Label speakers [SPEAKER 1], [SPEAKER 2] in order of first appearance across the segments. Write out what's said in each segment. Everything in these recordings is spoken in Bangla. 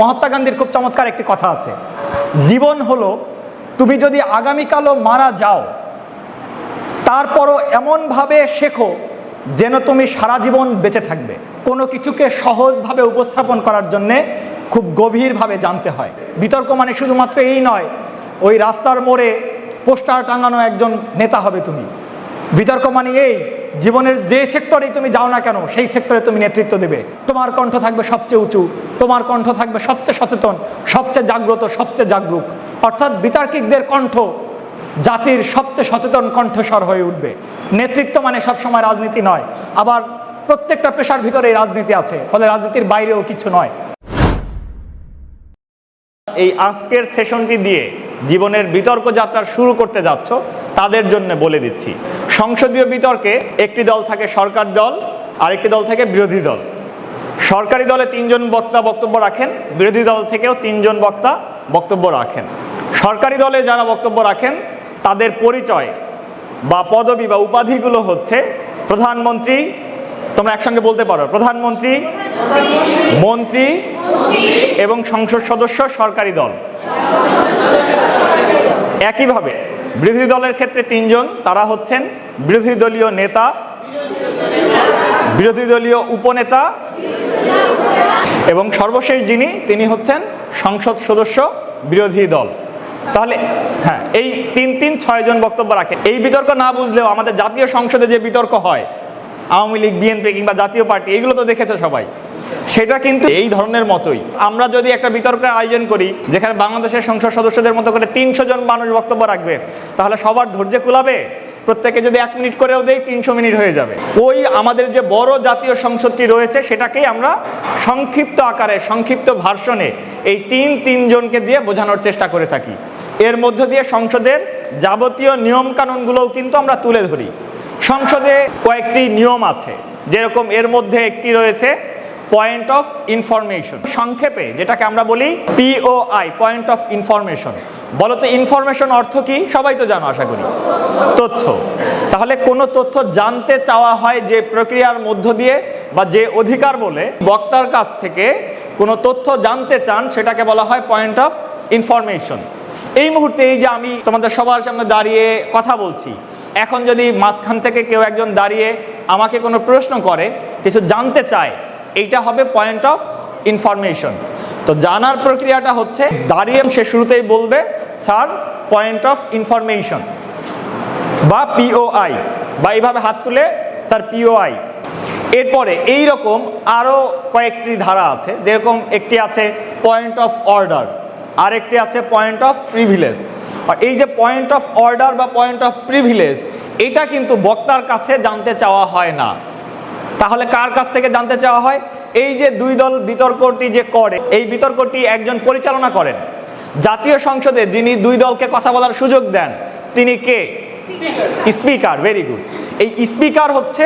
[SPEAKER 1] মহাত্মা গান্ধীর খুব চমৎকার একটি কথা আছে। জীবন হলো, তুমি যদি আগামীকালও মারা যাও, তারপরও এমনভাবে শেখো যেন তুমি সারা জীবন বেঁচে থাকবে। কোনো কিছুকে সহজভাবে উপস্থাপন করার জন্যে খুব গভীরভাবে জানতে হয়। বিতর্ক মানে শুধুমাত্র এই নয়, ওই রাস্তার মোড়ে পোস্টার টাঙানো একজন নেতা হবে তুমি। বিতর্ক মানে এই, জীবনের যে সেক্টরে তুমি যাও না কেন, সেই সেক্টরে তুমি নেতৃত্ব দেবে। তোমার কণ্ঠ থাকবে সবচেয়ে উঁচু, তোমার কণ্ঠ থাকবে সবচেয়ে সচেতন, সবচেয়ে জাগ্রত, সবচেয়ে জাগরুক। অর্থাৎ বিতার্কিকদের কণ্ঠ জাতির সবচেয়ে সচেতন কণ্ঠস্বর হয়ে উঠবে। নেতৃত্ব মানে সবসময় রাজনীতি নয়, আবার প্রত্যেকটা পেশার ভিতরে রাজনীতি আছে, ফলে রাজনীতির বাইরেও কিছু নয়। এই আজকের সেশনটি দিয়ে জীবনের বিতর্ক যাত্রা শুরু করতে যাচ্ছ, তাদের জন্য বলে দিচ্ছি। সংসদীয় বিতর্কে একটি দল থাকে সরকার দল, আরেকটি দল থাকে বিরোধী দল। সরকারি দলে তিনজন বক্তা বক্তব্য রাখেন, বিরোধী দল থেকেও তিনজন বক্তা বক্তব্য রাখেন। সরকারি দলে যারা বক্তব্য রাখেন, তাদের পরিচয় বা পদবি বা উপাধিগুলো হচ্ছে প্রধানমন্ত্রী, তোমরা একসঙ্গে বলতে পারো, প্রধানমন্ত্রী, মন্ত্রী এবং সংসদ সদস্য সরকারি দল। একইভাবে বিরোধী দলের ক্ষেত্রে তিনজন, তারা হচ্ছেন বিরোধী দলীয় নেতা, বিরোধী দলীয় উপনেতা, এবং সর্বশেষ যিনি, তিনি হচ্ছেন সংসদ সদস্য বিরোধী দল। তাহলে হ্যাঁ এই তিন তিন, ছয় জন বক্তব্য রাখে এই বিতর্ক না বুঝলেও আমাদের জাতীয় সংসদে যে বিতর্ক হয়, আওয়ামী লীগ, বিএনপি কিংবা জাতীয় পার্টি, এগুলো তো দেখেছে সবাই। সেটা কিন্তু এই ধরনের মতোই। আমরা যদি একটা বিতর্কের আয়োজন করি, যেখানে বাংলাদেশের সংসদ সদস্যদের মতো করে তিনশো জন মানুষ বক্তব্য রাখবে, তাহলে সবার ধৈর্য কুলাবে? প্রত্যেকে যদি এক মিনিট করেও দেই, তিনশো মিনিট হয়ে যাবে। ওই আমাদের যে বড় জাতীয় সংসদটি রয়েছে, সেটাকেই আমরা সংক্ষিপ্ত আকারে, সংক্ষিপ্ত ভার্সনে এই তিন তিনজনকে দিয়ে বোঝানোর চেষ্টা করে থাকি। এর মধ্য দিয়ে সংসদের যাবতীয় নিয়ম কানুনগুলোও কিন্তু আমরা তুলে ধরি। সংসদে কয়েকটি নিয়ম আছে, যেরকম এর মধ্যে একটি রয়েছে পয়েন্ট অফ ইনফরমেশন সংক্ষেপে যেটাকে আমরা বলি পিওআই পয়েন্ট অফ ইনফরমেশন বলো তো ইনফরমেশন অর্থ কি? সবাই তো জানো, আশা করি। তথ্য। তাহলে কোনো তথ্য জানতে চাওয়া হয় যে প্রক্রিয়ার মধ্য দিয়ে বা যে অধিকার বলে বক্তার কাছ থেকে কোনো তথ্য জানতে চান, সেটাকে বলা হয় পয়েন্ট অফ ইনফরমেশন এই মুহূর্তে এই যে আমি তোমাদের সবার সামনে দাঁড়িয়ে কথা বলছি, এখন যদি মাঝখান থেকে কেউ একজন দাঁড়িয়ে আমাকে কোনো প্রশ্ন করে, কিছু জানতে চায় এইটা হবে পয়েন্ট অফ ইনফরমেশন তো জানার প্রক্রিয়াটা হচ্ছে, দাঁড়িয়ে সে শুরুতেই বলবে স্যার পয়েন্ট অফ ইনফরমেশন বা পিওআই বা এইভাবে হাত তুলে স্যার পিওআই এরপরে এই রকম আরও কয়েকটি ধারা আছে, যেরকম একটি আছে পয়েন্ট অফ অর্ডার আরেকটি আছে পয়েন্ট অফ প্রিভিলেজ আর এই যে পয়েন্ট অফ অর্ডার বা পয়েন্ট অফ প্রিভিলেজ এটা কিন্তু বক্তার কাছে জানতে চাওয়া হয় না। তাহলে কার কাছ থেকে জানতে চাওয়া হয়? এই যে দুই দল বিতর্কটি যে করে এই বিতর্কটি একজন পরিচালনা করেন। জাতীয় সংসদে যিনি দুই দলকে কথা বলার সুযোগ দেন তিনি কে? স্পিকার ভেরি গুড এই স্পিকার হচ্ছে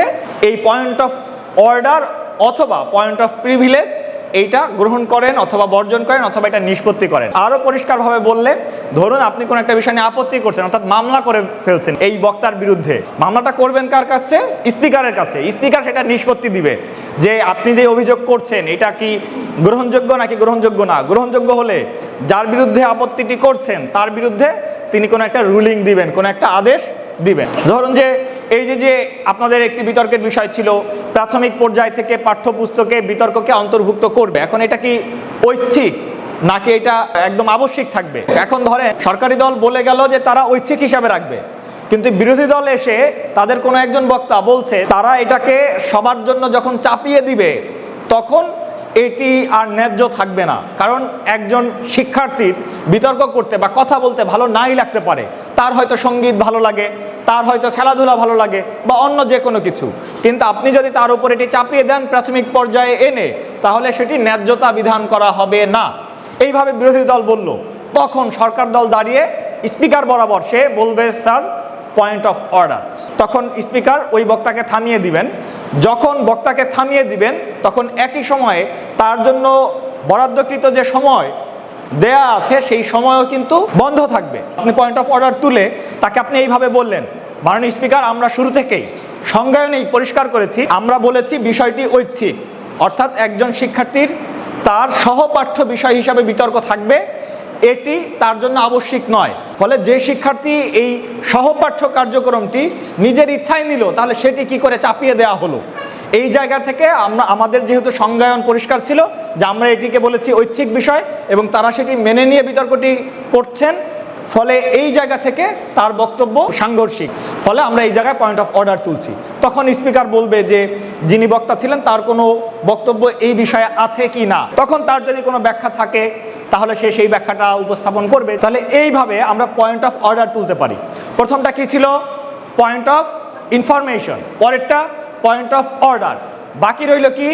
[SPEAKER 1] এই পয়েন্ট অফ অর্ডার অথবা পয়েন্ট অফ প্রিভিলেজ এইটা গ্রহণ করেন অথবা বর্জন করেন অথবা এটা নিষ্পত্তি করেন। আরও পরিষ্কারভাবে বললে, ধরুন আপনি কোনো একটা বিষয় নিয়ে আপত্তি করছেন, অর্থাৎ মামলা করে ফেলছেন এই বক্তার বিরুদ্ধে। মামলাটা করবেন কার কাছে? স্পিকারের কাছে। স্পিকার সেটা নিষ্পত্তি দিবে যে আপনি যে অভিযোগ করছেন, এটা কি গ্রহণযোগ্য নাকি গ্রহণযোগ্য না? গ্রহণযোগ্য হলে যার বিরুদ্ধে আপত্তিটি করছেন, তার বিরুদ্ধে তিনি কোনো একটা রুলিং দিবেন, কোনো একটা আদেশ দিবেন। ধরুন যে এই যে যে আপনাদের একটি বিতর্কের বিষয় ছিল, প্রাথমিক পর্যায় থেকে পাঠ্যপুস্তকে বিতর্ককে অন্তর্ভুক্ত করবে। এখন এটা কি ঐচ্ছিক? নাকি এটা একদম আবশ্যিক থাকবে? এখন ধরে সরকারি দল বলে গেল যে তারা ঐচ্ছিক হিসাবে রাখবে। কিন্তু বিরোধী দল এসে তাদের কোনো একজন বক্তা বলছে, তারা এটাকে সবার জন্য যখন চাপিয়ে দিবে, তখন এটি আর ন্যায্য থাকবে না। কারণ একজন শিক্ষার্থীর বিতর্ক করতে বা কথা বলতে ভালো নাই লাগতে পারে। তার হয়তো সংগীত ভালো লাগে, তার হয়তো খেলাধুলা ভালো লাগে বা অন্য যে কোনো কিছু। কিন্তু আপনি যদি তার উপর এটি চাপিয়ে দেন প্রাথমিক পর্যায়ে এনে, তাহলে সেটি ন্যায্যতা বিধান করা হবে না। এইভাবে বিরোধী দল বলল, তখন সরকার দল দাঁড়িয়ে স্পিকার বরাবর সে বলবে, স্যার পয়েন্ট অফ অর্ডার তখন স্পিকার ওই বক্তাকে থামিয়ে দিবেন। যখন বক্তাকে থামিয়ে দিবেন, তখন একই সময়ে তার জন্য বরাদ্দকৃত যে সময় দেয়া আছে, সেই সময়ও কিন্তু বন্ধ থাকবে। আপনি পয়েন্ট অফ অর্ডার তুলে তাকে আপনি এইভাবে বললেন, মাননীয় স্পিকার, আমরা শুরু থেকেই সংজ্ঞায়নেই পরিষ্কার করেছি। আমরা বলেছি বিষয়টি ঐচ্ছিক। অর্থাৎ একজন শিক্ষার্থীর তার সহপাঠ্য বিষয় হিসাবে বিতর্ক থাকবে। এটি তার জন্য আবশ্যিক নয়। ফলে যে শিক্ষার্থী এই সহপাঠ্য কার্যক্রমটি নিজের ইচ্ছায় নিল, তাহলে সেটি কি করে চাপিয়ে দেওয়া হলো? এই জায়গা থেকে আমরা, আমাদের যেহেতু সংজ্ঞায়ন পরিষ্কার ছিল, যে আমরা এটিকে বলেছি ঐচ্ছিক বিষয়, এবং তারা সেটি মেনে নিয়ে বিতর্কটি করছেন, ফলে এই জায়গা থেকে তার বক্তব্য সাংঘর্ষিক। ফলে আমরা এই জায়গায় পয়েন্ট অফ অর্ডার তুলছি। তখন স্পিকার বলবে যে, যিনি বক্তা ছিলেন, তার কোনো বক্তব্য এই বিষয়ে আছে কি না? তখন তার যদি কোনো ব্যাখ্যা থাকে তাহলে সে সেই ব্যাখ্যাটা উপস্থাপন করবে। তাহলে এইভাবে আমরা পয়েন্ট অফ অর্ডার তুলতে পারি। প্রথমটা কি ছিল? পয়েন্ট অফ ইনফরমেশন পরেরটা পয়েন্ট অফ অর্ডার বাকি রইল কি?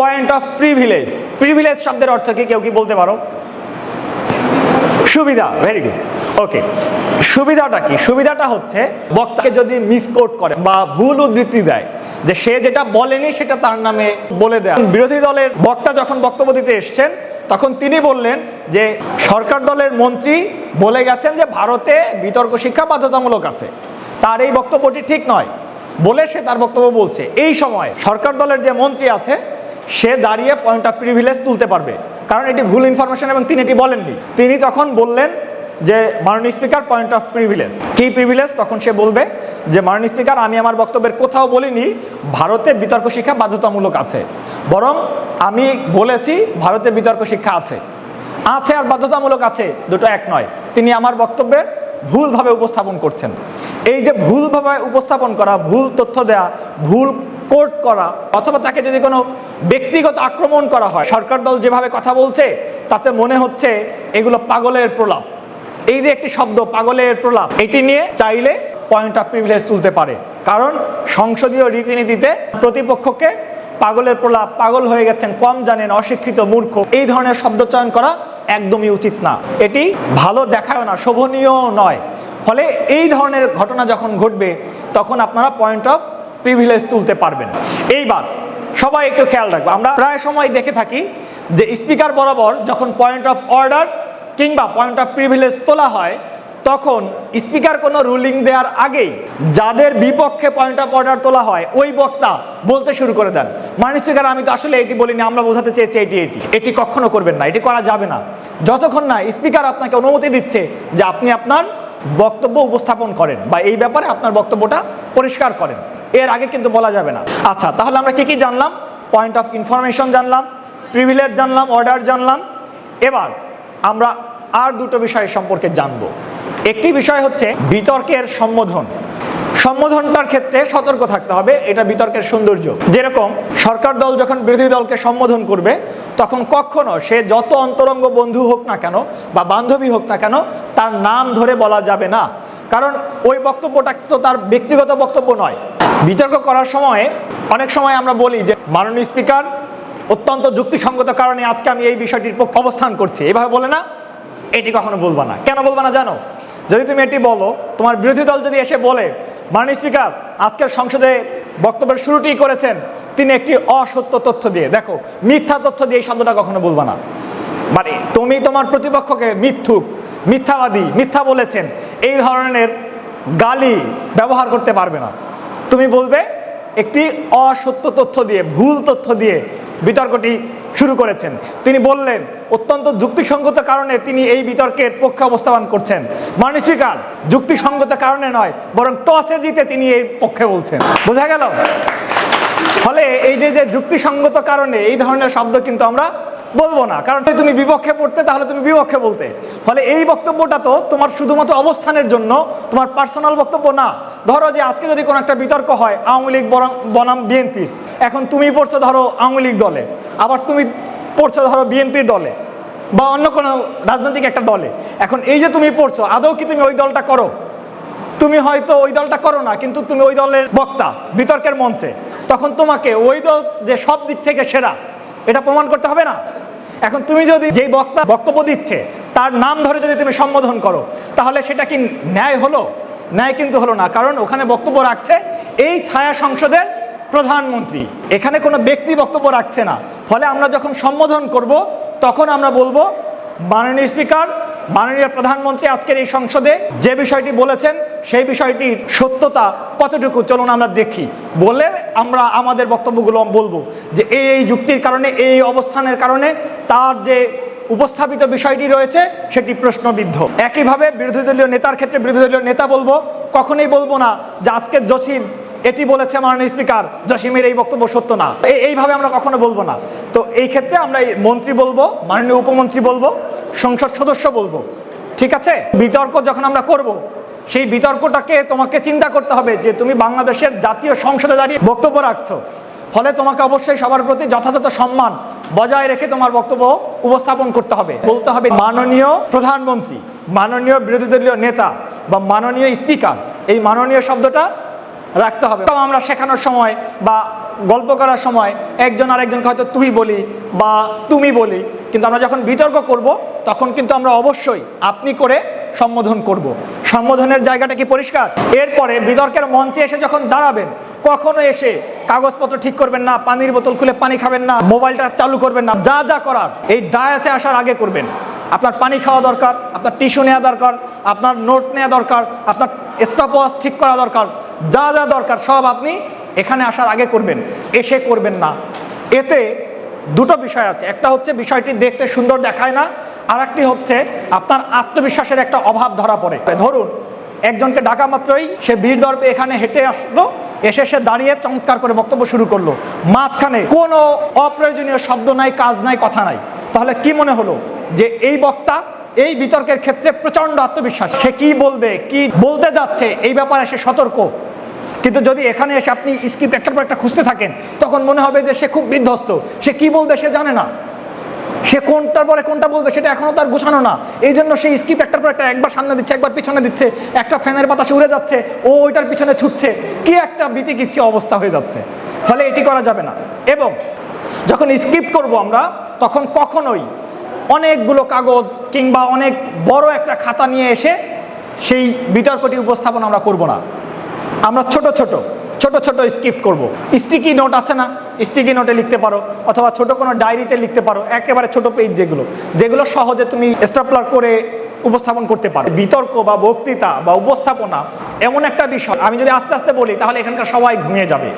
[SPEAKER 1] পয়েন্ট অফ প্রিভিলেজ প্রিভিলেজ শব্দের অর্থ কি? কেউ কি বলতে পারো? সুবিধা। ভেরি গুড ওকে সুবিধাটা কি? সুবিধাটা হচ্ছে, বক্তাকে যদি মিসকোট করে বা ভুল উদ্ধৃতি দেয়, যে সে যেটা বলেনি সেটা তার নামে বলে দেয়। বিরোধী দলের বক্তা যখন বক্তব্য দিতে এসছেন তখন তিনি বললেন যে সরকার দলের মন্ত্রী বলে গেছেন যে ভারতে বিতর্ক শিক্ষা বাধ্যতামূলক আছে। তার এই বক্তব্যটি ঠিক নয়। বলে সে তার বক্তব্য বলছে, এই সময় সরকার দলের যে মন্ত্রী আছে, সে দাঁড়িয়ে পয়েন্ট অফ প্রিভিলেজ তুলতে পারবে। কারণ এটি ভুল ইনফরমেশন এবং তিনি এটি বলেননি। তিনি তখন বললেন যে মাননীয় স্পিকার পয়েন্ট অফ প্রিভিলেজ কি প্রিভিলেজ তখন সে বলবে যে, মাননীয় স্পিকার, আমি আমার বক্তব্যের কোথাও বলিনি, ভারতে বিতর্ক শিক্ষা বাধ্যতামূলক আছে। বরং আমি বলেছি, ভারতে বিতর্ক শিক্ষা আছে। আছে আর বাধ্যতামূলক আছে, দুটো এক নয়। তিনি আমার বক্তব্যের ভুলভাবে উপস্থাপন করছেন। এই যে ভুলভাবে উপস্থাপন করা, ভুল তথ্য দেয়া, ভুল কোর্ট করা, অথবা তাকে যদি কোনো ব্যক্তিগত আক্রমণ করা হয়, সরকার দল যেভাবে কথা বলছে, তাতে মনে হচ্ছে এগুলো পাগলের প্রলাপ। এই যে একটি শব্দ, পাগলের প্রলাপ, এটি নিয়ে চাইলে পয়েন্ট অফ প্রিভিলেজ তুলতে পারে। কারণ সংসদীয় রীতিনীতিতে প্রতিপক্ষকে পাগলের প্রলাপ, পাগল হয়ে গেছেন, কম জানেন, অশিক্ষিত, মূর্খ, এই ধরনের শব্দ চয়ন করা একদমই উচিত না। এটি ভালো দেখায় না, শোভনীয় নয়। ফলে এই ধরনের ঘটনা যখন ঘটবে, তখন আপনারা পয়েন্ট অফ প্রিভিলেজ তুলতে পারবেন। এইবার সবাই একটু খেয়াল রাখব। আমরা প্রায় সময় দেখে থাকি যে স্পিকার বরাবর যখন পয়েন্ট অফ অর্ডার কিংবা পয়েন্ট অফ প্রিভিলেজ তোলা হয়, তখন স্পিকার কোনো রুলিং দেওয়ার আগেই যাদের বিপক্ষে পয়েন্ট অফ অর্ডার তোলা হয়, ওই বক্তা বলতে শুরু করে দেন। মানে স্পিকার আমি তো আসলে এটি বলিনি, আমরা বোঝাতে চেয়েছি এটি এটি। এটি কখনো করবেন না, এটি করা যাবে না। যতক্ষণ না স্পিকার আপনাকে অনুমতি দিচ্ছে যে আপনি আপনার বক্তব্য উপস্থাপন করেন বা এই ব্যাপারে আপনার বক্তব্যটা পরিষ্কার করেন, এর আগে কিন্তু বলা যাবে না। আচ্ছা তাহলে আমরা কি কি জানলাম পয়েন্ট অফ ইনফরমেশন জানলাম প্রিভিলেজ জানলাম অর্ডার জানলাম। এবার আমরা আর দুটো বিষয় সম্পর্কে জানব। একটি বিষয় হচ্ছে বিতর্কের সম্বোধন। সম্বোধনটার ক্ষেত্রে সতর্ক থাকতে হবে, এটা বিতর্কের সৌন্দর্য। যেরকম সরকার দল যখন বিরোধী দলকে সম্বোধন করবে, তখন কখনো সে যত অন্তরঙ্গ বন্ধু হোক না কেন বা বান্ধবী হোক না কেন, তার নাম ধরে বলা যাবে না। কারণ ওই বক্তব্যটা তো তার ব্যক্তিগত বক্তব্য নয়। বিতর্ক করার সময় অনেক সময় আমরা বলি যে, মাননীয় স্পিকার অত্যন্ত যুক্তিসঙ্গত কারণে আজকে আমি এই বিষয়টির পক্ষে অবস্থান করছি। এভাবে বলে না, এটি কখনো বলবা না। কেন বলবা না জানো? যদি তুমি এটি বলো, তোমার বিরোধী দল যদি এসে বলে, মাননীয় স্পিকার আজকের সংসদে বক্তব্যের শুরুটি করেছেন, তিনি একটি অসত্য তথ্য দিয়ে। দেখো, মিথ্যা তথ্য দিয়ে এই শব্দটা কখনো বলবা না। মানে তুমি তোমার প্রতিপক্ষকে মিথ্যুক, মিথ্যাবাদী, মিথ্যা বলেছেন, এই ধরনের গালি ব্যবহার করতে পারবে না। তুমি বলবে, একটি অসত্য তথ্য দিয়ে, ভুল তথ্য দিয়ে বিতর্কটি শুরু করেছেন। তিনি বললেন, অত্যন্ত যুক্তিসঙ্গত কারণে তিনি এই বিতর্কের পক্ষে অবস্থান করছেন। মানসিকাল যুক্তিসঙ্গত কারণে নয়, বরং টসে জিতে তিনি এই পক্ষে বলছেন। বোঝা গেল? ফলে এই যে যে যুক্তিসঙ্গত কারণে এই ধরনের শব্দ কিন্তু আমরা বলব না। কারণ তুমি বিপক্ষে পড়তে, তাহলে তুমি বিপক্ষে বলতে। ফলে এই বক্তব্যটা তো তোমার শুধুমাত্র অবস্থানের জন্য, তোমার পার্সোনাল বক্তব্য না। ধরো যে আজকে যদি কোনো একটা বিতর্ক হয়, আওয়ামী লীগ বনাম বিএনপির এখন তুমি পড়ছো ধরো আওয়ামী লীগ দলে। আবার তুমি পড়ছো ধরো বিএনপির দলে। বা অন্য কোনো রাজনৈতিক একটা দলে। এখন এই যে তুমি পড়ছো, আদৌ কি তুমি ওই দলটা করো? তুমি হয়তো ওই দলটা করো না, কিন্তু তুমি ওই দলের বক্তা, বিতর্কের মঞ্চে। তখন তোমাকে ওই দল যে সব দিক থেকে সেরা এটা প্রমাণ করতে হবে না। এখন তুমি যদি যেই বক্তা বক্তব্য দিচ্ছে, তার নাম ধরে যদি তুমি সম্বোধন করো, তাহলে সেটা কি ন্যায় হলো? ন্যায় কিন্তু হলো না, কারণ ওখানে বক্তব্য রাখছে এই ছায়া সংসদের প্রধানমন্ত্রী। এখানে কোনো ব্যক্তি বক্তব্য রাখছে না। ফলে আমরা যখন সম্বোধন করব, তখন আমরা বলব, মাননীয় স্পিকার, মাননীয় প্রধানমন্ত্রী আজকের এই সংসদে যে বিষয়টি বলেছেন সেই বিষয়টির সত্যতা কতটুকু চলুন আমরা দেখি। বলে আমরা আমাদের বক্তব্যগুলো বলব যে এই এই যুক্তির কারণে, এই অবস্থানের কারণে তার যে উপস্থাপিত বিষয়টি রয়েছে সেটি প্রশ্নবিদ্ধ। একইভাবে বিরোধী দলীয় নেতার ক্ষেত্রে বিরোধী দলীয় নেতা বলব, কখনোই বলব না যে আজকে জসিম, এটি বলেছে মাননীয় স্পিকার, জসিমের এই বক্তব্য সত্য না। এইভাবে আমরা কখনো বলব না। তো এই ক্ষেত্রে আমরা মন্ত্রী বলব, মাননীয় উপমন্ত্রী বলব, সংসদ সদস্য বলব, ঠিক আছে? বিতর্ক যখন আমরা করব সেই বিতর্কটাকে তোমাকে চিন্তা করতে হবে যে তুমি বাংলাদেশের জাতীয় সংসদে দাঁড়িয়ে বক্তব্য রাখছো। ফলে তোমাকে অবশ্যই সবার প্রতি যথাযথ সম্মান বজায় রেখে তোমার বক্তব্য উপস্থাপন করতে হবে। বলতে হবে মাননীয় প্রধানমন্ত্রী, মাননীয় বিরোধী দলীয় নেতা বা মাননীয় স্পিকার, এই মাননীয় শব্দটা রাখতে হবে। আমরা শেখানোর সময় বা গল্প করার সময় একজন আরেকজনকে হয়তো তুই বলি বা তুমি বলি, কিন্তু আমরা যখন বিতর্ক করব, তখন কিন্তু আমরা অবশ্যই আপনি করে সম্বোধন করব। সম্বোধনের জায়গাটা কি পরিষ্কার? এরপরে বিতর্কের মঞ্চে এসে যখন দাঁড়াবেন, কখনো এসে কাগজপত্র ঠিক করবেন না, পানির বোতল খুলে পানি খাবেন না, মোবাইলটা চালু করবেন না, যা যা করার, এই ডায়াসে আসার আগে করবেন। আপনার পানি খাওয়া দরকার, আপনার টিস্যু নেওয়া দরকার, আপনার নোট নেওয়া দরকার, আপনার স্টপওয়াচ ঠিক করা দরকার, যা যা দরকার সব আপনি এখানে আসার আগে করবেন, এসে করবেন না। এতে দুটো বিষয় আছে। একটা হচ্ছে বিষয়টি দেখতে সুন্দর দেখায় না আর একটি হচ্ছে আপনার আত্মবিশ্বাসের একটা অভাব ধরা পড়ে। ধরুন, একজনকে ডাকা মাত্রই সে বীর দর্পে এখানে হেঁটে আসলো, এসে সে দাঁড়িয়ে চমৎকার করে বক্তব্য শুরু করল। মাঝখানে কোনো অপ্রয়োজনীয় শব্দ নাই, কাজ নাই, কথা নাই। তাহলে কি মনে হলো যে এই বক্তা এই বিতর্কের ক্ষেত্রে প্রচণ্ড আত্মবিশ্বাস? সে কি বলবে, কি বলতে যাচ্ছে, এই ব্যাপারে সে সতর্ক? কিন্তু যদি এখানে এসে আপনি স্ক্রিপ্ট একটার পর একটা খুঁজতে থাকেন, তখন মনে হবে যে সে খুব বিধ্বস্ত। সে কি বলবে সে জানে না। সে কোনটার পরে কোনটা বলবে সেটা এখনও তার গোছানো না। এই জন্য সেই স্কিপ একটার পর একটা একবার সামনে দিচ্ছে, একবার পিছনে দিচ্ছে। একটা ফ্যানের বাতাসে উড়ে যাচ্ছে, ও ওইটার পিছনে ছুটছে। কি একটা বিতিকিচ্ছি অবস্থা হয়ে যাচ্ছে। ফলে এটি করা যাবে না। এবং যখন স্কিপ করব আমরা, তখন কখনোই অনেকগুলো কাগজ কিংবা অনেক বড় একটা খাতা নিয়ে এসে সেই বিতর্কটি উপস্থাপন আমরা করব না। আমরা ছোট ছোট ছোট ছোট স্কিপ করব। স্টিকি নোট আছে না? স্টিকি নোটে লিখতে পারো, অথবা ছোট কোনো ডায়েরিতে লিখতে পারো, একেবারে ছোট পেজ যেগুলো। যেগুলো সহজে তুমি স্টাপলার করে উপস্থাপন করতে পারো। বিতর্ক বা বক্তৃতা বা উপস্থাপনা, এমন একটা বিষয়। আমি যদি আস্তে আস্তে বলি, তাহলে এখানকার সবাই ঘুমিয়ে যাবে।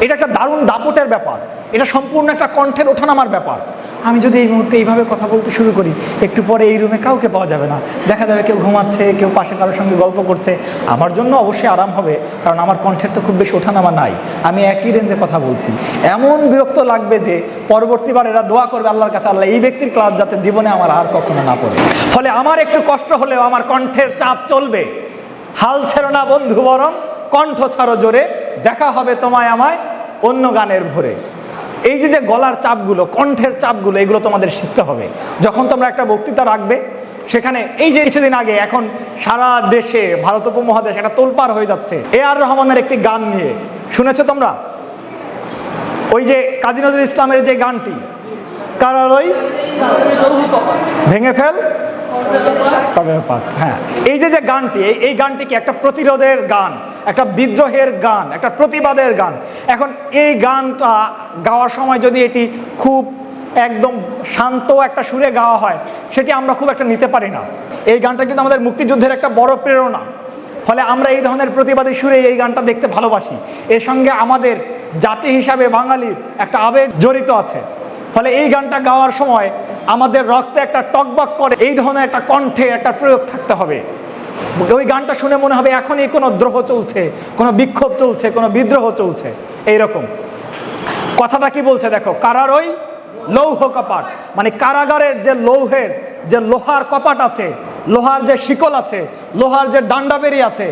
[SPEAKER 1] এটা একটা দারুণ দাপটের ব্যাপার। এটা সম্পূর্ণ একটা কণ্ঠের ওঠানামার ব্যাপার। আমি যদি এই মুহূর্তে এইভাবে কথা বলতে শুরু করি, একটু পরে এই রুমে কাউকে পাওয়া যাবে না। দেখা যাবে কেউ ঘুমাচ্ছে, কেউ পাশে কারোর সঙ্গে গল্প করছে। আমার জন্য অবশ্যই আরাম হবে, কারণ আমার কণ্ঠের তো খুব বেশি ওঠানামা নাই। আমি একই রেঞ্জে কথা বলছি। এমন বিরক্ত লাগবে যে পরবর্তীবার এরা দোয়া করবে আল্লাহর কাছে, আল্লাহ এই ব্যক্তির ক্লাস যাতে জীবনে আমার আর কখনো না পড়ে। ফলে আমার একটু কষ্ট হলেও আমার কণ্ঠের চাপ চলবে। হাল ছেড়ো না বন্ধু, বরং কণ্ঠ ছাড়ো জোরে। দেখা হবে তোমায় আমায় অন্য গানের ভোরে। এই যে যে গলার চাপগুলো, কণ্ঠের চাপগুলো, এগুলো তোমাদের শিখতে হবে। যখন তোমরা একটা বক্তৃতা রাখবে, সেখানে এই যে কিছুদিন আগে এখন সারা দেশে, ভারত উপমহাদেশ একটা তোলপার হয়ে যাচ্ছে। এ আর রহমানের একটি গান নিয়ে। শুনেছো তোমরা? ওই যে কাজী নজরুল ইসলামের যে গানটি। কারার ওই? ভেঙে ফেল? তবে হ্যাঁ। এই যে যে গানটি এই গানটি কি একটা প্রতিরোধের গান? একটা বিদ্রোহের গান, একটা প্রতিবাদের গান। এখন এই গানটা গাওয়ার সময় যদি এটি খুব একদম শান্ত একটা সুরে গাওয়া হয়, সেটি আমরা খুব একটা নিতে পারি না। এই গানটা কিন্তু আমাদের মুক্তিযুদ্ধের একটা বড় প্রেরণা। ফলে আমরা এই ধরনের প্রতিবাদী সুরে এই গানটা দেখতে ভালোবাসি। এর সঙ্গে আমাদের জাতি হিসাবে বাঙালির একটা আবেগ জড়িত আছে। ফলে এই গানটা গাওয়ার সময় আমাদের রক্তে একটা টকবক করে, এই ধরনের একটা কণ্ঠে একটা প্রয়োগ থাকতে হবে। ওই গানটা শুনে মনে হবে এখনই কোনো দ্রোহ চলছে, কোনো বিক্ষোভ চলছে, কোনো বিদ্রোহ চলছে। এইরকম। কথাটা কি বলছে দেখো, কারার ওই লৌহ কপাট মানে কারাগারের যে লৌহের যে লোহার কপাট আছে, লোহার যে শিকল আছে, লোহার যে ডান্ডা বেরি আছে,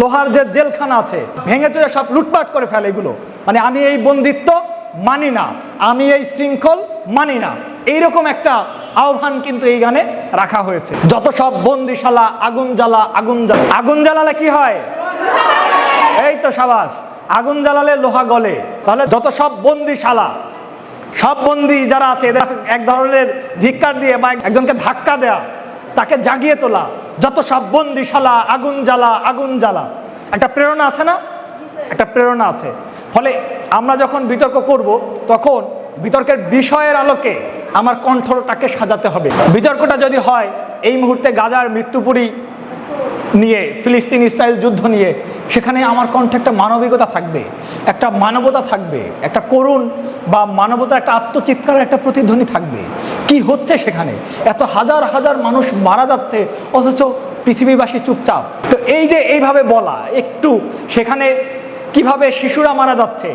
[SPEAKER 1] লোহার যে জেলখানা আছে, ভেঙে চুরে সব লুটপাট করে ফেলে এগুলো। মানে আমি এই বন্দিত্ব মানি না, আমি এই শৃঙ্খল মানি না। এইরকম একটা আহ্বান কিন্তু এই গানে রাখা হয়েছে। যত সব বন্দিশালা, আগুন জ্বালা আগুন জ্বালা। আগুন জ্বালালে কি হয়? এই তো সাবাস, আগুন জ্বালালে লোহা গলে। তাহলে যত সব বন্দিশালা, সব বন্দি যারা আছে, এদের এক ধরনের ধিক্কার দিয়ে বা একজনকে ধাক্কা দেয়া, তাকে জাগিয়ে তোলা। যত সব বন্দিশালা, আগুন জ্বালা আগুন জ্বালা। একটা প্রেরণা আছে না? একটা প্রেরণা আছে। ফলে আমরা যখন বিতর্ক করব, তখন বিতর্কের বিষয়ের আলোকে আমার কণ্ঠটাকে সাজাতে হবে। বিতর্কটা যদি হয়, এই মুহূর্তে গাজার মৃত্যুপুরী নিয়ে, ফিলিস্তিন ইসরায়েল যুদ্ধ নিয়ে, সেখানে আমার কণ্ঠে একটা মানবিকতা থাকবে, একটা মানবতা থাকবে, একটা করুণ বা মানবতা একটা আত্মচিৎকারের একটা প্রতিধ্বনি থাকবে। কি হচ্ছে সেখানে? এত হাজার হাজার মানুষ মারা যাচ্ছে, অথচ পৃথিবীবাসী চুপচাপ। তো এই যে এইভাবে বলা, একটু সেখানে কীভাবে শিশুরা মারা যাচ্ছে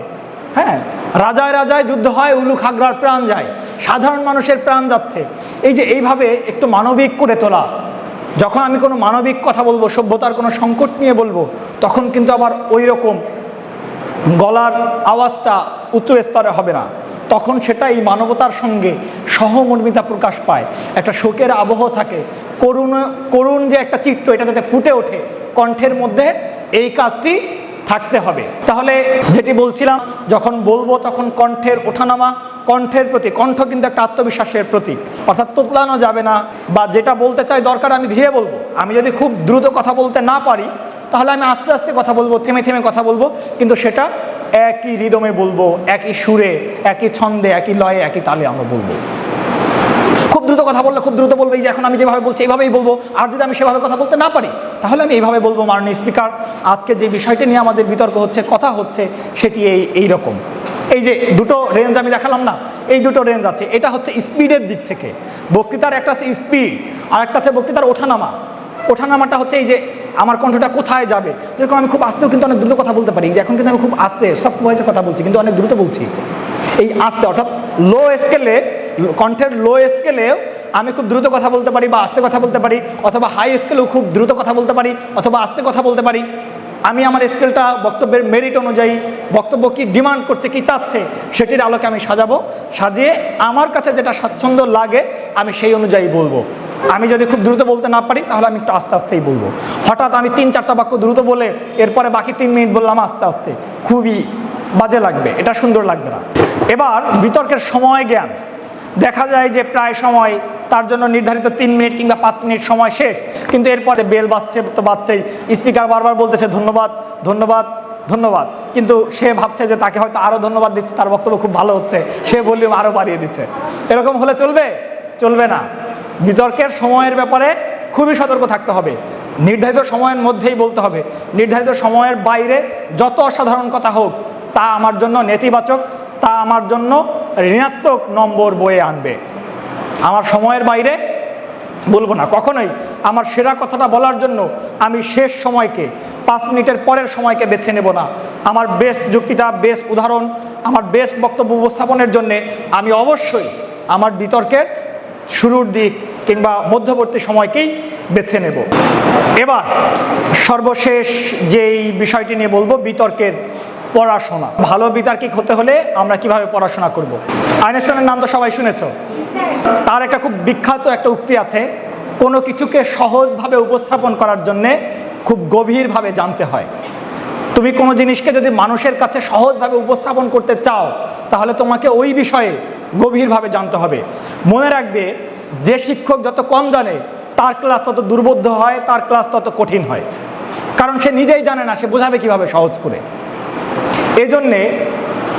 [SPEAKER 1] হ্যাঁ? রাজায় রাজায় যুদ্ধ হয় উলু খাগড়ার প্রাণ যায়। সাধারণ মানুষের প্রাণ যাচ্ছে। এই যে এইভাবে একটু মানবিক করে তোলা, যখন আমি কোনো মানবিক কথা বলব, সভ্যতার কোনো সংকট নিয়ে বলব, তখন কিন্তু আবার ওই রকম গলার আওয়াজটা উচ্চ স্তরে হবে না। তখন সেটা এই মানবতার সঙ্গে সহমর্মিতা প্রকাশ পায়। একটা শোকের আবহ থাকে। করুণ করুণ যে একটা চিত্র, এটা যাতে ফুটে ওঠে, কণ্ঠের মধ্যে এই কাজটি থাকতে হবে। তাহলে যেটি বলছিলাম, যখন বলব তখন কণ্ঠের ওঠানামা, কণ্ঠের প্রতি কণ্ঠ কিন্তু একটা আত্মবিশ্বাসের প্রতীক। অর্থাৎ তোতলানো যাবে না, বা যেটা বলতে চাই দরকার আমি ধীরে বলব। আমি যদি খুব দ্রুত কথা বলতে না পারি, তাহলে আমি আস্তে আস্তে কথা বলব, থেমে থেমে কথা বলব, কিন্তু সেটা একই রিদমে বলব, একই সুরে, একই ছন্দে, একই লয়ে, একই তালে আমরা বলব। দ্রুত কথা বললে খুব দ্রুত বলবে যে এখন আমি যেভাবে বলছি, এইভাবেই বলব। আর যদি আমি সেভাবে কথা বলতে না পারি, তাহলে আমি এইভাবে বলব, মাননীয় স্পিকার, আজকে যে বিষয়টি নিয়ে আমাদের বিতর্ক হচ্ছে, কথা হচ্ছে, সেটি এই এই রকম। এই যে দুটো রেঞ্জ আমি দেখালাম না, এই দুটো রেঞ্জ আছে। এটা হচ্ছে স্পিডের দিক থেকে। বক্তৃতার একটা আছে স্পিড আর একটা আছে বক্তৃতার ওঠানামা। ওঠানামাটা হচ্ছে এই যে আমার কণ্ঠটা কোথায় যাবে? যেরকম আমি খুব আস্তেও কিন্তু অনেক দ্রুত কথা বলতে পারি, যে এখন কিন্তু আমি খুব আস্তে সফট ভয়েসে কথা বলছি, কিন্তু অনেক দ্রুত বলছি। এই আস্তে, অর্থাৎ লো স্কেলে কণ্ঠের লো স্কেলেও আমি খুব দ্রুত কথা বলতে পারি বা আস্তে কথা বলতে পারি, অথবা হাই স্কেলেও খুব দ্রুত কথা বলতে পারি, অথবা আস্তে কথা বলতে পারি। আমি আমার স্কেলটা বক্তব্যের মেরিট অনুযায়ী, বক্তব্য কি ডিমান্ড করছে, কি চাচ্ছে, সেটির আলোকে আমি সাজাবো, সাজিয়ে আমার কাছে যেটা স্বাচ্ছন্দ্য লাগে, আমি সেই অনুযায়ী বলব। আমি যদি খুব দ্রুত বলতে না পারি, তাহলে আমি একটু আস্তে আস্তেই বলব। হঠাৎ আমি তিন চারটা বাক্য দ্রুত বলে, এরপরে বাকি তিন মিনিট বললাম আস্তে আস্তে। খুবই বাজে লাগবে, এটা সুন্দর লাগবে না। এবার বিতর্কের সময় জ্ঞান। দেখা যায় যে প্রায় সময় তার জন্য নির্ধারিত তিন মিনিট কিংবা পাঁচ মিনিট সময় শেষ। কিন্তু এরপরে বেল বাজছে, তো বাচ্চাই স্পিকার বারবার বলতেছে, ধন্যবাদ ধন্যবাদ ধন্যবাদ। কিন্তু সে ভাবছে যে তাকে হয়তো আরও ধন্যবাদ দিচ্ছে, তার বক্তব্য খুব ভালো হচ্ছে। সে ভলিউম আরও বাড়িয়ে দিচ্ছে। এরকম হলে চলবে? চলবে না। বিতর্কের সময়ের ব্যাপারে খুবই সতর্ক থাকতে হবে। নির্ধারিত সময়ের মধ্যেই বলতে হবে। নির্ধারিত সময়ের বাইরে যত অসাধারণ কথা হোক, তা আমার জন্য নেতিবাচক, তা আমার জন্য ঋণাত্মক নম্বর বয়ে আনবে। আমার সময়ের বাইরে বলব না, কখনোই। আমার সেরা কথাটা বলার জন্য আমি শেষ সময়কে, পাঁচ মিনিটের পরের সময়কে বেছে নেব না। আমার বেস্ট যুক্তিটা বেস্ট উদাহরণ, আমার বেস্ট বক্তব্য উপস্থাপনের জন্যে আমি অবশ্যই আমার বিতর্কের শুরুর দিক কিংবা মধ্যবর্তী সময়কেই বেছে নেব। এবার সর্বশেষ যেই বিষয়টি নিয়ে বলব, বিতর্কের পড়াশোনা। ভালো বিতার্কিক হতে হলে আমরা কীভাবে পড়াশোনা করব? আইনস্টাইনের নাম তো সবাই শুনেছ। তার একটা খুব বিখ্যাত একটা উক্তি আছে, কোনো কিছুকে সহজভাবে উপস্থাপন করার জন্যে খুব গভীরভাবে জানতে হয়। তুমি কোনো জিনিসকে যদি মানুষের কাছে সহজভাবে উপস্থাপন করতে চাও, তাহলে তোমাকে ওই বিষয়ে গভীরভাবে জানতে হবে। মনে রাখবে, যে শিক্ষক যত কম জানে, তার ক্লাস তত দুর্বোধ্য হয়, তার ক্লাস তত কঠিন হয়। কারণ সে নিজেই জানে না, সে বোঝাবে কীভাবে সহজ করে। এজন্যে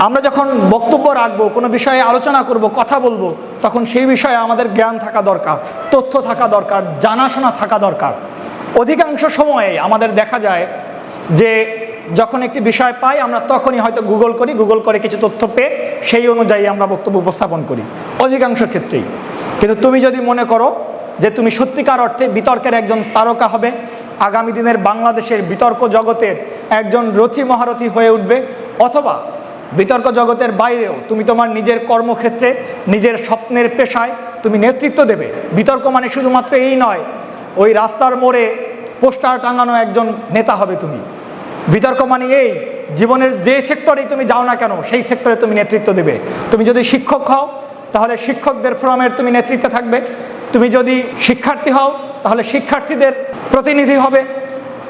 [SPEAKER 1] আমরা যখন বক্তব্য রাখব, কোনো বিষয়ে আলোচনা করব, কথা বলব, তখন সেই বিষয়ে আমাদের জ্ঞান থাকা দরকার, তথ্য থাকা দরকার, জানাশোনা থাকা দরকার। অধিকাংশ সময়ে আমাদের দেখা যায় যে যখন একটি বিষয় পাই, আমরা তখনই হয়তো গুগল করি গুগল করে কিছু তথ্য পেয়ে সেই অনুযায়ী আমরা বক্তব্য উপস্থাপন করি, অধিকাংশ ক্ষেত্রেই। কিন্তু তুমি যদি মনে করো যে তুমি সত্যিকার অর্থে বিতর্কের একজন তারকা হবে, আগামী দিনের বাংলাদেশের বিতর্ক জগতের একজন রথী মহারথী হয়ে উঠবে, অথবা বিতর্ক জগতের বাইরেও তুমি তোমার নিজের কর্মক্ষেত্রে, নিজের স্বপ্নের পেশায় তুমি নেতৃত্ব দেবে। বিতর্ক মানে শুধুমাত্র এই নয়, ওই রাস্তার মোড়ে পোস্টার টাঙানো একজন নেতা হবে তুমি। বিতর্ক মানে এই, জীবনের যে সেক্টরেই তুমি যাও না কেন, সেই সেক্টরে তুমি নেতৃত্ব দেবে। তুমি যদি শিক্ষক হও, তাহলে শিক্ষকদের ফোরামের তুমি নেতৃত্বে থাকবে। তুমি যদি শিক্ষার্থী হও, তাহলে শিক্ষার্থীদের প্রতিনিধি হবে।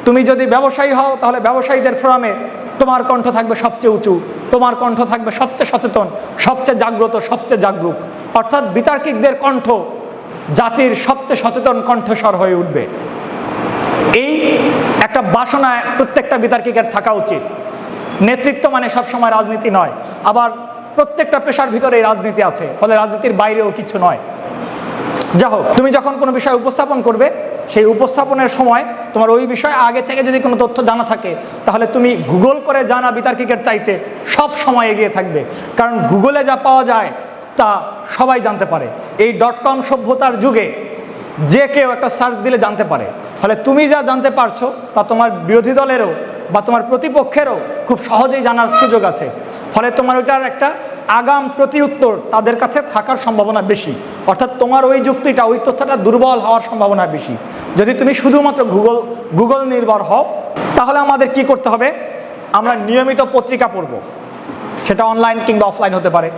[SPEAKER 1] তুমি যদি ব্যবসায়ী হও, তাহলে ব্যবসায়ীদের ফোরামে তোমার কণ্ঠ থাকবে সবচেয়ে উঁচু, তোমার কণ্ঠ থাকবে সবচেয়ে সচেতন, সবচেয়ে জাগ্রত, সবচেয়ে জাগরুক। অর্থাৎ বিতার্কিকদের কণ্ঠ জাতির সবচেয়ে সচেতন কণ্ঠস্বর হয়ে উঠবে। এই একটা বাসনা প্রত্যেকটা বিতার্কিকের থাকা উচিত। নেতৃত্ব মানে সবসময় রাজনীতি নয়, আবার প্রত্যেকটা পেশার ভিতরে রাজনীতি আছে, ফলে রাজনীতির বাইরেও কিছু নয়। যা হোক তুমি যখন কোনো বিষয় উপস্থাপন করবে, সেই উপস্থাপনের সময় তোমার ওই বিষয়ে আগে থেকে যদি কোনো তথ্য জানা থাকে, তাহলে তুমি গুগল করে জানা বিতার্কিকের চাইতে সব সময় এগিয়ে থাকবে। কারণ গুগলে যা পাওয়া যায়, তা সবাই জানতে পারে। এই ডট কম সভ্যতার যুগে যে কেউ একটা সার্চ দিলে জানতে পারে। ফলে তুমি যা জানতে পারছ, তা তোমার বিরোধী দলেরও বা তোমার প্রতিপক্ষেরও খুব সহজেই জানার সুযোগ আছে। ফলে তোমার ওইটার একটা আগাম প্রতি উত্তর তাদের কাছে থাকার সম্ভাবনা বেশি। অর্থাৎ তোমার ওই যুক্তিটা, ওই তথ্যটা দুর্বল হওয়ার সম্ভাবনা বেশি। যদি তুমি শুধুমাত্র গুগল গুগল নির্ভর হও, তাহলে আমাদের কি করতে হবে? আমরা নিয়মিত পত্রিকা পড়ব। সেটা অনলাইন কিংবা অফলাইন হতে পারে।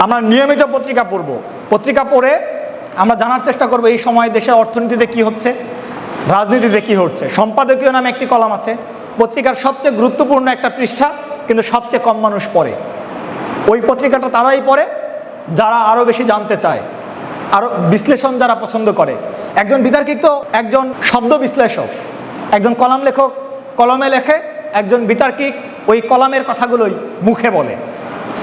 [SPEAKER 1] আমরা নিয়মিত পত্রিকা পড়ব। পত্রিকা পড়ে আমরা জানার চেষ্টা করব এই সময় দেশের অর্থনীতিতে কি হচ্ছে, রাজনীতিতে কি হচ্ছে। সম্পাদকীয় নামে একটি কলাম আছে। পত্রিকার সবচেয়ে গুরুত্বপূর্ণ একটা পৃষ্ঠা কিন্তু সবচেয়ে কম মানুষ পড়ে। ওই পত্রিকাটা তারাই পড়ে, যারা আরও বেশি জানতে চায় আরও বিশ্লেষণ যারা পছন্দ করে। একজন বিতার্কিক তো একজন শব্দ বিশ্লেষক, একজন কলাম লেখক কলমে লেখে, একজন বিতার্কিক ওই কলামের কথাগুলোই মুখে বলে।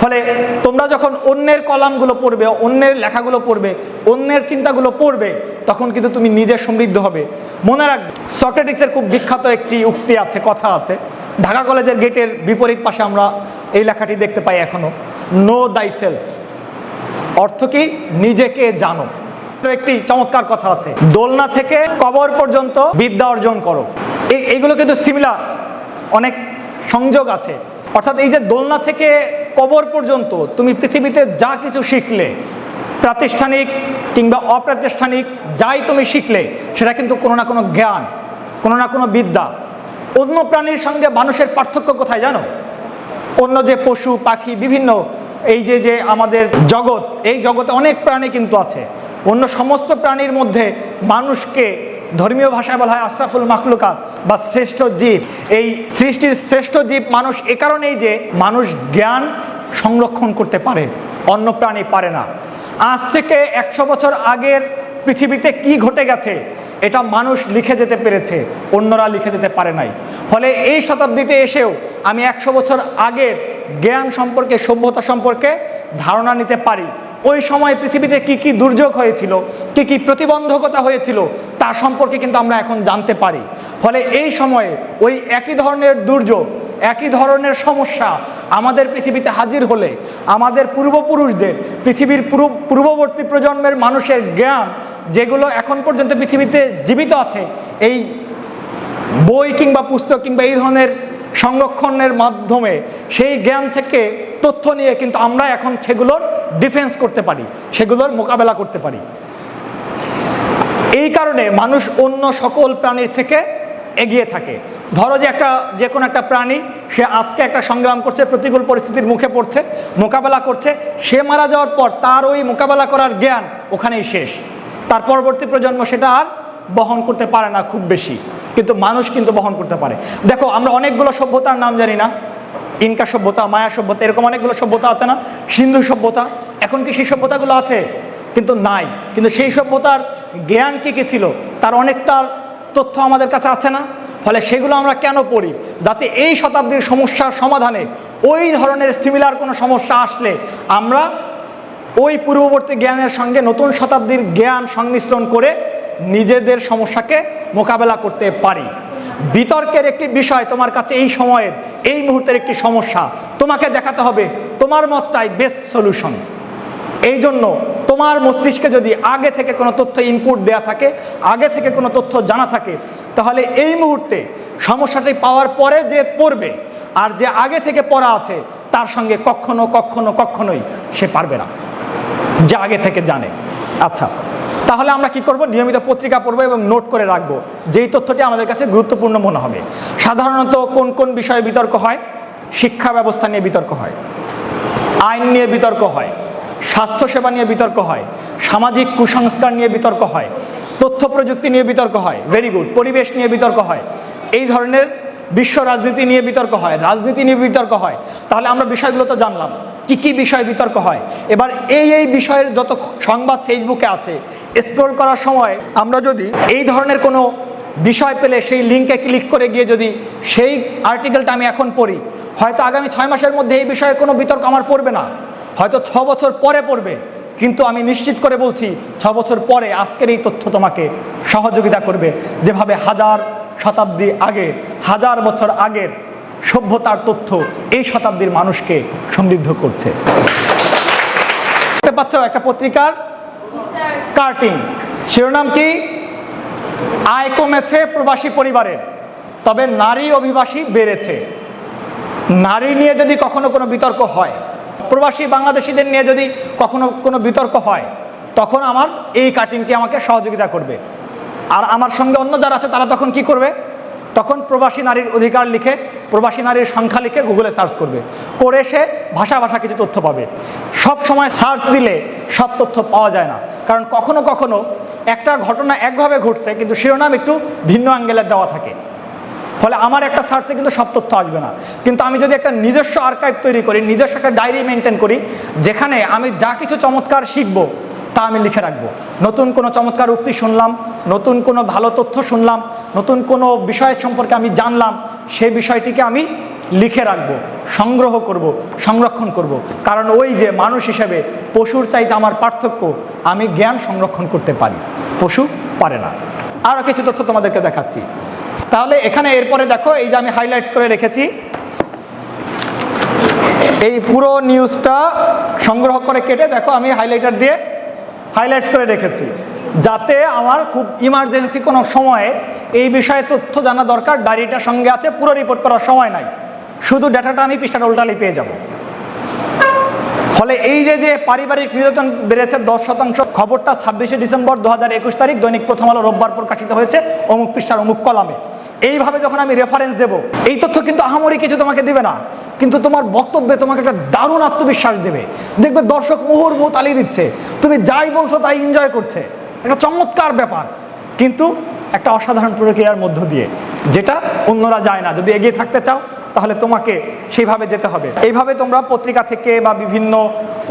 [SPEAKER 1] ফলে তোমরা যখন অন্যের কলামগুলো পড়বে, অন্যের লেখাগুলো পড়বে, অন্যের চিন্তাগুলো পড়বে, তখন কিন্তু তুমি নিজে সমৃদ্ধ হবে। মনে রাখবে সক্রেটিক্সের খুব বিখ্যাত একটি উক্তি আছে, কথা আছে। ঢাকা কলেজের গেটের বিপরীত পাশে আমরা এই লেখাটি দেখতে পাই এখনও। নো দাই সেলফ অর্থ কি? নিজেকে জানো। একটি চমৎকার কথা আছে। দোলনা থেকে কবর পর্যন্ত বিদ্যা অর্জন করো। এই এইগুলো কিন্তু সিমিলার অনেক সংযোগ আছে। অর্থাৎ এই যে দোলনা থেকে কবর পর্যন্ত তুমি পৃথিবীতে যা কিছু শিখলে, প্রাতিষ্ঠানিক কিংবা অপ্রাতিষ্ঠানিক, যাই তুমি শিখলে, সেটা কিন্তু কোনো না কোনো জ্ঞান, কোনো না কোনো বিদ্যা অন্য প্রাণীর সঙ্গে মানুষের পার্থক্য কোথায় জানো? অন্য যে পশু, পাখি, বিভিন্ন এই যে যে আমাদের জগৎ, এই জগতে অনেক প্রাণী কিন্তু আছে। অন্য সমস্ত প্রাণীর মধ্যে মানুষকে ধর্মীয় ভাষায় বলা হয় আশরাফুল মাখলুকাত বা শ্রেষ্ঠ জীব। এই সৃষ্টির শ্রেষ্ঠ জীব মানুষ এ কারণেই যে মানুষ জ্ঞান সংরক্ষণ করতে পারে, অন্য প্রাণী পারে না। আজ থেকে একশো বছর আগের পৃথিবীতে কি ঘটে গেছে? এটা মানুষ লিখে যেতে পেরেছে, অন্যরা লিখে যেতে পারে নাই। ফলে এই শতাব্দীতে এসেও আমি একশো বছর আগের জ্ঞান সম্পর্কে, সভ্যতা সম্পর্কে ধারণা নিতে পারি। ওই সময় পৃথিবীতে কি কি দুর্যোগ হয়েছিল, কি কি প্রতিবন্ধকতা হয়েছিল, তা সম্পর্কে কিন্তু আমরা এখন জানতে পারি। ফলে এই সময়ে ওই একই ধরনের দুর্যোগ, একই ধরনের সমস্যা আমাদের পৃথিবীতে হাজির হলে আমাদের পূর্বপুরুষদের, পৃথিবীর পূর্ব- পূর্ববর্তী প্রজন্মের মানুষের জ্ঞান যেগুলো এখন পর্যন্ত পৃথিবীতে জীবিত আছে, এই বই কিংবা পুস্তক কিংবা এই ধরনের সংরক্ষণের মাধ্যমে সেই জ্ঞান থেকে তথ্য নিয়ে কিন্তু আমরা এখন সেগুলোর ডিফেন্স করতে পারি, সেগুলোর মোকাবেলা করতে পারি। এই কারণে মানুষ অন্য সকল প্রাণীর থেকে এগিয়ে থাকে। ধরো যে একটা, যে কোনো একটা প্রাণী, সে আজকে একটা সংগ্রাম করছে, প্রতিকূল পরিস্থিতির মুখে পড়ছে, মোকাবেলা করছে, সে মারা যাওয়ার পর তার ওই মোকাবেলা করার জ্ঞান ওখানেই শেষ। তার পরবর্তী প্রজন্ম সেটা আর বহন করতে পারে না খুব বেশি। কিন্তু মানুষ কিন্তু বহন করতে পারে। দেখো, আমরা অনেকগুলো সভ্যতার নাম জানি না। ইনকা সভ্যতা, মায়া সভ্যতা, এরকম অনেকগুলো সভ্যতা আছে না? সিন্ধু সভ্যতা, এখন কি সেই সভ্যতাগুলো আছে? কিন্তু নাই। কিন্তু সেই সভ্যতার জ্ঞান কী কী ছিল? তার অনেকটা তথ্য আমাদের কাছে আছে না? ফলে সেগুলো আমরা কেন পড়ি? যাতে এই শতাব্দীর সমস্যার সমাধানে ওই ধরনের সিমিলার কোনো সমস্যা আসলে আমরা ওই পূর্ববর্তী জ্ঞানের সঙ্গে নতুন শতাব্দীর জ্ঞান সংমিশ্রণ করে নিজেদের সমস্যাকে মোকাবেলা করতে পারি। বিতর্কের একটি বিষয় তোমার কাছে এই সময়ের, এই মুহূর্তের একটি সমস্যা। তোমাকে দেখাতে হবে, তোমার মতটাই বেস্ট সলিউশন এই জন্য তোমার মস্তিষ্কে যদি আগে থেকে কোনো তথ্য ইনপুট দেয়া থাকে, আগে থেকে কোনো তথ্য জানা থাকে, তাহলে এই মুহূর্তে সমস্যাটি পাওয়ার পরে যে পড়বে আর যে আগে থেকে পড়া আছে, তার সঙ্গে কখনো কখনো, কখনোই সে পারবে না। যে আগে থেকে জানে। আচ্ছা তাহলে আমরা কি করব? নিয়মিত পত্রিকা পড়ব এবং নোট করে রাখব। যেই তথ্যটি আমাদের কাছে গুরুত্বপূর্ণ মনে হবে। সাধারণত কোন কোন বিষয়ে বিতর্ক হয়? শিক্ষা ব্যবস্থা নিয়ে বিতর্ক হয়। আইন নিয়ে বিতর্ক হয়। স্বাস্থ্যসেবা নিয়ে বিতর্ক হয়। সামাজিক কুসংস্কার নিয়ে বিতর্ক হয়। তথ্য প্রযুক্তি নিয়ে বিতর্ক হয়। ভেরি গুড পরিবেশ নিয়ে বিতর্ক হয়। এই ধরনের বিশ্ব রাজনীতি নিয়ে বিতর্ক হয়। রাজনীতি নিয়ে বিতর্ক হয়। তাহলে আমরা বিষয়গুলো তো জানলাম। কি কি বিষয় বিতর্ক হয়? এবার এই এই বিষয়ের যত সংবাদ ফেসবুকে আছে স্ক্রোল করার সময় আমরা যদি এই ধরনের কোনো বিষয় পেলে সেই লিঙ্কে ক্লিক করে গিয়ে যদি সেই আর্টিকেলটা আমি এখন পড়ি, হয়তো আগামী ছয় মাসের মধ্যে এই বিষয়ে কোনো বিতর্ক আমার পড়বে না। হয়তো ছ বছর পরে পড়বে, কিন্তু আমি নিশ্চিত করে বলছি ছ বছর পরে আজকের এই তথ্য তোমাকে
[SPEAKER 2] সহযোগিতা করবে। যেভাবে হাজার শতাব্দী আগে হাজার বছর আগের সভ্যতার তথ্য এই শতাব্দীর মানুষকে সমৃদ্ধ করছে। দেখতে পাচ্ছ একটা পত্রিকার কার্টিং শিরোনাম কি? আয় কমেছে প্রবাসী পরিবারের। তবে নারী অভিবাসী বেড়েছে। নারী নিয়ে যদি কখনো কোনো বিতর্ক হয়, প্রবাসী বাংলাদেশিদের নিয়ে যদি কখনো কোনো বিতর্ক হয়, তখন আমার এই কাটিংটি আমাকে সহযোগিতা করবে। আর আমার সঙ্গে অন্য যারা আছে, তারা তখন কি করবে? তখন প্রবাসী নারীর অধিকার লিখে প্রবাসী নারীর সংখ্যা লিখে গুগলে সার্চ করবে। করে সে ভাষা ভাষা কিছু তথ্য পাবে। সব সময় সার্চ দিলে সব তথ্য পাওয়া যায় না। কারণ কখনো কখনো একটা ঘটনা একভাবে ঘটছে, কিন্তু শিরোনাম একটু ভিন্ন অ্যাঙ্গেলের দেওয়া থাকে। ফলে আমার একটা সার্চে কিন্তু সব তথ্য আসবে না। কিন্তু আমি যদি একটা নিজস্ব আর্কাইভ তৈরি করি, নিজস্ব একটা ডায়েরি মেনটেন করি, যেখানে আমি যা কিছু চমৎকার শিখব তা আমি লিখে রাখব। নতুন কোনো চমৎকার উক্তি শুনলাম, নতুন কোনো ভালো তথ্য শুনলাম, নতুন কোনো বিষয়ের সম্পর্কে আমি জানলাম সেই বিষয়টিকে আমি লিখে রাখব, সংগ্রহ করব, সংরক্ষণ করব। কারণ ওই যে মানুষ হিসেবে পশুর চাইতে আমার পার্থক্য, আমি জ্ঞান সংরক্ষণ করতে পারি। পশু পারে না। আরও কিছু তথ্য তোমাদেরকে দেখাচ্ছি। তাহলে এখানে এরপরে দেখো, এই যে আমি হাইলাইটস করে রেখেছি। এই পুরো নিউজটা সংগ্রহ করে কেটে দেখো, আমি হাইলাইটার দিয়ে হাইলাইটস করে রেখেছি। যাতে আমার খুব ইমার্জেন্সি কোনো সময়ে এই বিষয়ে তথ্য জানা দরকার ডায়েরিটার সঙ্গে আছে, পুরো রিপোর্ট করার সময় নাই। শুধু ডাটাটা আমি পৃষ্ঠাটা উল্টালে পেয়ে যাব। ফলে এই যে যে পারিবারিক নির্যাতন বেড়েছে, দশ শতাংশ, খবরটা ছাব্বিশে ডিসেম্বর দু হাজার একুশ তারিখ, দৈনিক প্রথম আলো রোববার প্রকাশিত হয়েছে অমুক পৃষ্ঠার অমুক কলামে। এইভাবে যখন আমি রেফারেন্স দেব, এই তথ্য কিন্তু আহামরি কিছু তোমাকে দিবে না। কিন্তু তোমার বক্তব্যে তোমাকে একটা দারুণ আত্মবিশ্বাস দেবে। দেখবে দর্শক মুহুর্মুহ তালিয়ে দিচ্ছে। তুমি যাই বলছো তাই এনজয় করছে। একটা চমৎকার ব্যাপার। কিন্তু একটা অসাধারণ প্রক্রিয়ার মধ্য দিয়ে, যেটা অন্যরা যায় না। যদি এগিয়ে থাকতে চাও, তাহলে তোমাকে সেইভাবে যেতে হবে। এইভাবে তোমরা পত্রিকা থেকে বা বিভিন্ন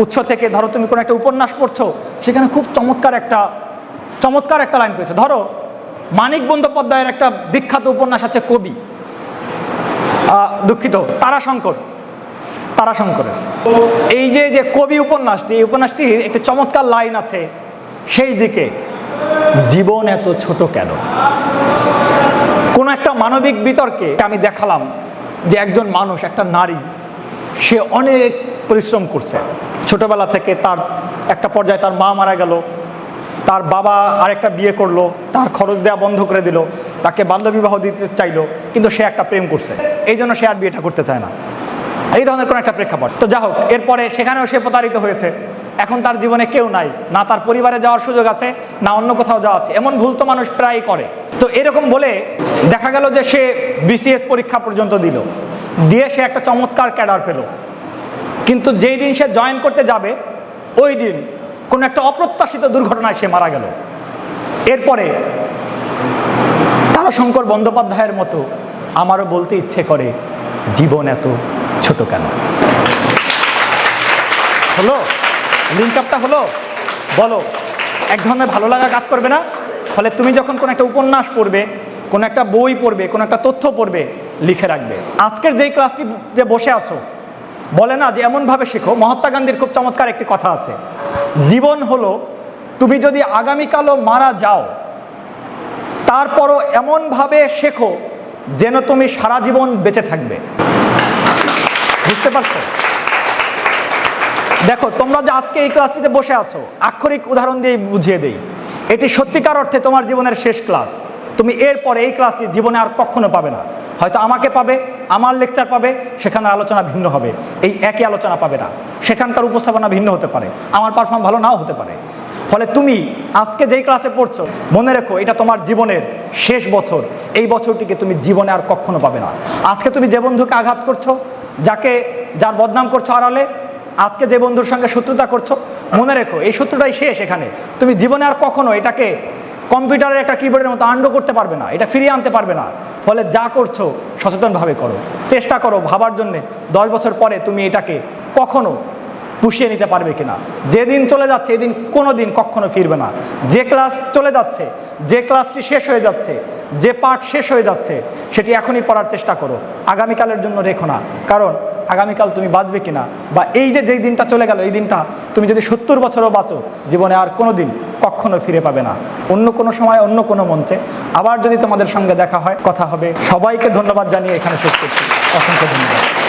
[SPEAKER 2] উৎস থেকে, ধরো তুমি কোনো একটা উপন্যাস পড়ছো, সেখানে খুব চমৎকার একটা চমৎকার একটা লাইন পেয়েছ। ধরো মানিক বন্দ্যোপাধ্যায়ের একটা বিখ্যাত উপন্যাস আছে কবি। দুঃখিত, তারাশঙ্কর, তারাশঙ্করের। এই যে যে কবি উপন্যাসটি এই উপন্যাসটির একটি চমৎকার লাইন আছে শেষ দিকে, জীবন এত ছোট কেন? কোনো একটা মানবিক বিতর্কে আমি দেখালাম যে একজন মানুষ, একটা নারী, সে অনেক পরিশ্রম করছে। ছোটবেলা থেকে তার একটা পর্যায়ে তার মা মারা গেল, তার বাবা আরেকটা বিয়ে করল, তার খরচ দেওয়া বন্ধ করে দিল। তাকে বাল্যবিবাহ দিতে চাইলো, কিন্তু সে একটা প্রেম করছে। এই জন্য সে আর বিয়েটা করতে চায় না। এই ধরনের কোনো একটা প্রেক্ষাপট। তো যা হোক, এরপরে সেখানেও সে প্রতারিত হয়েছে। এখন তার জীবনে কেউ নাই, না তার পরিবারে যাওয়ার সুযোগ আছে, না অন্য কোথাও যাওয়া আছে। এমন ভুল তো মানুষ প্রায়ই করে। তো এরকম বলে দেখা গেল যে সে বিসিএস পরীক্ষা পর্যন্ত দিল। দিয়ে সে একটা চমৎকার ক্যাডার পেল। কিন্তু যেই দিন সে জয়েন করতে যাবে, ওই দিন কোনো একটা অপ্রত্যাশিত দুর্ঘটনায় সে মারা গেল। এরপরে তারাশঙ্কর বন্দ্যোপাধ্যায়ের মতো আমারও বলতে ইচ্ছে করে, জীবন এত ছোট কেন? হলো? লিঙ্ক আপটা হলো? বলো, এক ধরনের ভালো লাগা কাজ করবে না? ফলে তুমি যখন কোনো একটা উপন্যাস পড়বে, কোনো একটা বই পড়বে, কোনো একটা তথ্য পড়বে, লিখে রাখবে। আজকের যেই ক্লাসটি যে বসে আছো, বলে না যে এমনভাবে শেখো, মহাত্মা গান্ধীর খুব চমৎকার একটি কথা আছে। জীবন হলো, তুমি যদি আগামীকালও মারা যাও তারপরও এমনভাবে শেখো যেন তুমি সারা জীবন বেঁচে থাকবে। বুঝতে পারছ? দেখো, তোমরা যে আজকে এই ক্লাসটিতে বসে আছো, আক্ষরিক উদাহরণ দিয়ে বুঝিয়ে দেই। এটি সত্যিকার অর্থে তোমার জীবনের শেষ ক্লাস। তুমি এরপরে এই ক্লাসটি জীবনে আর কখনো পাবে না। হয়তো আমাকে পাবে, আমার লেকচার পাবে, সেখানে আলোচনা ভিন্ন হবে। এই একই আলোচনা পাবে না। সেখানকার উপস্থাপনা ভিন্ন হতে পারে। আমার পারফর্ম ভালো নাও হতে পারে। ফলে তুমি আজকে যেই ক্লাসে পড়ছো, মনে রেখো এটা তোমার জীবনের শেষ বছর। এই বছরটিকে তুমি জীবনে আর কখনো পাবে না। আজকে তুমি যে বন্ধুকে আঘাত করছ, যাকে যার বদনাম করছ আড়ালে, আজকে যে বন্ধুর সঙ্গে শত্রুতা করছ, মনে রেখো, এই শত্রুটাই শেষ এখানে। তুমি জীবনে আর কখনো এটাকে কম্পিউটারের একটা কিবোর্ডের মতো আন্ডো করতে পারবে না, এটা ফিরিয়ে আনতে পারবে না। ফলে যা করছ, সচেতনভাবে করো। চেষ্টা করো ভাবার জন্যে, দশ বছর পরে তুমি এটাকে কখনো পুষিয়ে নিতে পারবে কিনা? যেদিন চলে যাচ্ছে, এদিন কোনো দিন কখনো ফিরবে না। যে ক্লাস চলে যাচ্ছে, যে ক্লাসটি শেষ হয়ে যাচ্ছে, যে পাঠ শেষ হয়ে যাচ্ছে, সেটি এখনই পড়ার চেষ্টা করো। আগামীকালের জন্য রেখো না। কারণ আগামীকাল তুমি বাঁচবে কিনা? বা এই যে যেই দিনটা চলে গেল, এই দিনটা তুমি যদি সত্তর বছরও বাঁচো, জীবনে আর কোনো দিন কখনো ফিরে পাবে না। অন্য কোনো সময়, অন্য কোনো মঞ্চে। আবার যদি তোমাদের সঙ্গে দেখা হয়, কথা হবে। সবাইকে ধন্যবাদ জানিয়ে এখানে শেষ করছি। অসংখ্য ধন্যবাদ।